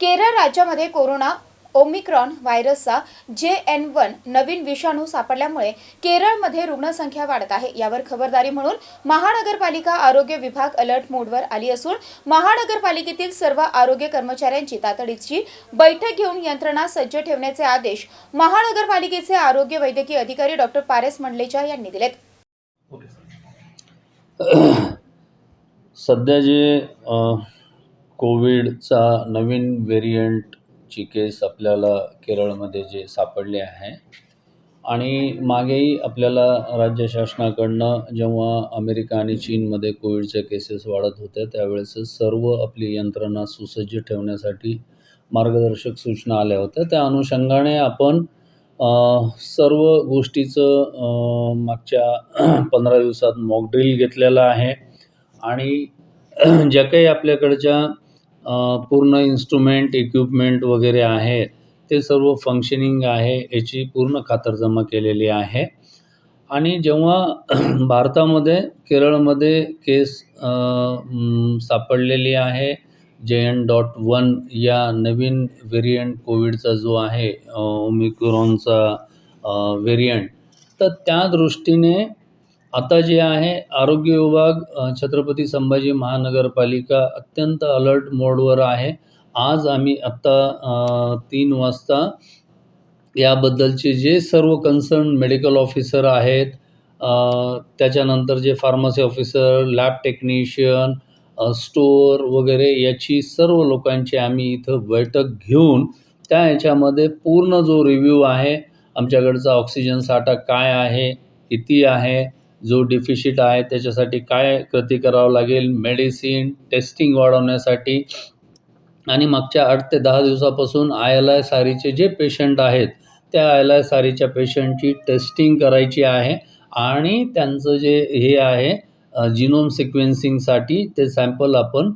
केरळ राज्यामध्ये corona Omicron व्हायरसचा जे एन वन नवीन विषाणू सापडल्यामुळे केरळमध्ये रुग्णसंख्या वाढत आहे. यावर खबरदारी म्हणून महानगरपालिका आरोग्य विभाग अलर्ट मोडवर आली असून महानगरपालिकेतील सर्व आरोग्य कर्मचाऱ्यांची तातडीची बैठक घेऊन यंत्रणा सज्ज ठेवण्याचे आदेश महानगरपालिकेचे आरोग्य वैद्यकीय अधिकारी डॉक्टर पारेस मंडलेचा यांनी दिलेत. सध्या जे कोविडचा नवीन व्हेरियंटची केस आपल्याला केरळमध्ये जे सापडले आहे. आणि मागेही आपल्याला राज्य शासनाकडनं जेव्हा अमेरिका आणि चीनमध्ये कोविडच्या केसेस वाढत होत्या त्यावेळेस सर्व आपली यंत्रणा सुसज्ज ठेवण्यासाठी मार्गदर्शक सूचना आल्या होत्या. त्या अनुषंगाने आपण सर्व गोष्टीचं मागच्या पंधरा दिवसात मॉकड्रिल घेतलेलं आहे. आणि ज्या काही आपल्याकडच्या पूर्ण इन्स्ट्रुमेंट इक्विपमेंट वगैरे आहे ते सर्व फंक्शनिंग आहे याची पूर्ण खातरजमा केलेली आहे. आणि जेव्हा भारतामध्ये केरळमध्ये केस सापडलेली आहे जे एन डॉट वन या नवीन व्हेरियंट कोविडचा जो आहे ओमिक्रॉनचा व्हेरियंट तर त्या दृष्टीने आता जे आहे आरोग्य विभाग छत्रपती संभाजी महानगरपालिका अत्यंत अलर्ट मोडवर आहे. आज आम्ही आत्ता तीन वाजता याबद्दलचे जे सर्व कन्सर्न मेडिकल ऑफिसर आहेत त्याच्यानंतर जे pharmacy officer lab technician store वगैरे याची सर्व लोकांची आम्ही इथं बैठक घेऊन त्या याच्यामध्ये पूर्ण जो रिव्ह्यू आहे आमच्याकडचा ऑक्सिजन साठा काय आहे किती आहे जो डिफिशिट आहे त्याच्यासाठी काय कृती करावं लागेल? मेडिसिन टेस्टिंग वाढवण्यासाठी. आणि मागच्या आठ ते दहा दिवसापासून आय एल आय सारीचे जे पेशंट आहेत त्या आय एल आय सारीच्या पेशंटची टेस्टिंग करायची आहे. आणि त्यांचं जे हे आहे जिनोम सिक्वेन्सिंगसाठी ते सॅम्पल आपण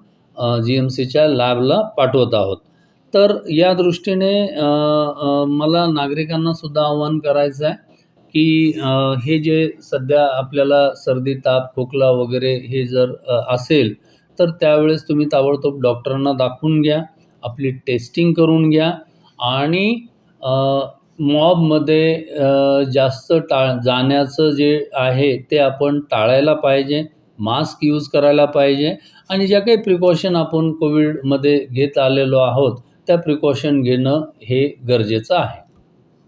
जी एम सीच्या लॅबला पाठवत आहोत. तर या दृष्टीने मला नागरिकांना सुद्धा आवाहन करायचं आहे की हे जे सध्या आपल्याला सर्दी ताप खोकला वगैरे हे जर असेल तर त्यावेळेस तुम्ही ताबडतोब डॉक्टरांना दाखवून घ्या आपली टेस्टिंग करून घ्या आणि मॉबमध्ये जास्त टाळ जाण्याचं जे आहे ते आपण टाळायला पाहिजे मास्क यूज करायला पाहिजे आणि ज्या काही प्रिकॉशन आपण कोविडमध्ये घेत आलेलो आहोत त्या प्रिकॉशन घेणं हे गरजेचं आहे.